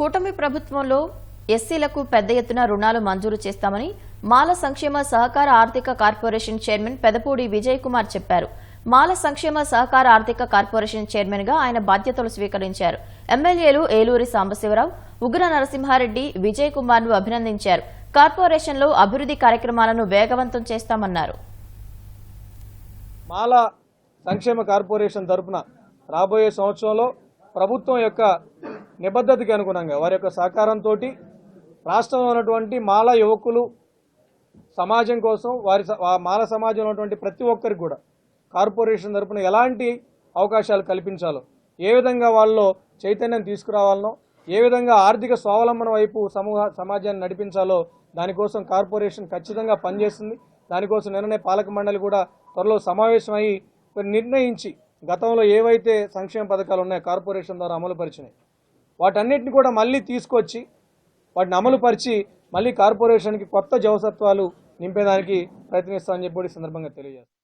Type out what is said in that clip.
కూటమి ప్రభుత్వంలో ఎస్సీలకు పెద్ద ఎత్తున రుణాలు మంజూరు చేస్తామని మాల సంక్షేమ సహకార ఆర్థిక కార్పొరేషన్ చైర్మన్ పెదపూడి విజయ్ కుమార్ చెప్పారు. మాల సంక్షేమ సహకార ఆర్థిక కార్పొరేషన్ చైర్మన్గా ఆయన బాధ్యతలు స్వీకరించారు. ఎమ్మెల్యేలు ఏలూరి సాంబశివరావు ఉగ్ర నరసింహారెడ్డి విజయ్ కుమార్ను అభినందించారు. కార్పొరేషన్లో అభివృద్ధి కార్యక్రమాలను వేగవంతం చేస్తామన్నారు. మాల సంక్షేమ కార్పొరేషన్ తరపున రాబోయే సంవత్సరంలో ప్రభుత్వం యొక్క నిబద్ధతకి అనుగుణంగా వారి యొక్క సహకారంతో రాష్ట్రంలో ఉన్నటువంటి మాల యువకులు సమాజం కోసం వారి స- మాల సమాజంలో ఉన్నటువంటి ప్రతి ఒక్కరికి కూడా కార్పొరేషన్ తరపున ఎలాంటి అవకాశాలు కల్పించాలో ఏ విధంగా వాళ్ళలో చైతన్యం తీసుకురావాలనో ఏ విధంగా ఆర్థిక స్వావలంబన వైపు సమూహ సమాజాన్ని నడిపించాలో దానికోసం కార్పొరేషన్ ఖచ్చితంగా పనిచేస్తుంది. దానికోసం నిన్ననే పాలక మండలి కూడా త్వరలో సమావేశమై నిర్ణయించి గతంలో ఏవైతే సంక్షేమ పథకాలు ఉన్నాయో కార్పొరేషన్ ద్వారా అమలుపరిచినాయి వాటన్నిటిని కూడా మళ్ళీ తీసుకొచ్చి వాటిని అమలుపరిచి మళ్ళీ కార్పొరేషన్కి కొత్త జవసత్వాలు నింపేదానికి ప్రయత్నిస్తామని చెప్పి ఈ సందర్భంగా తెలియజేస్తాను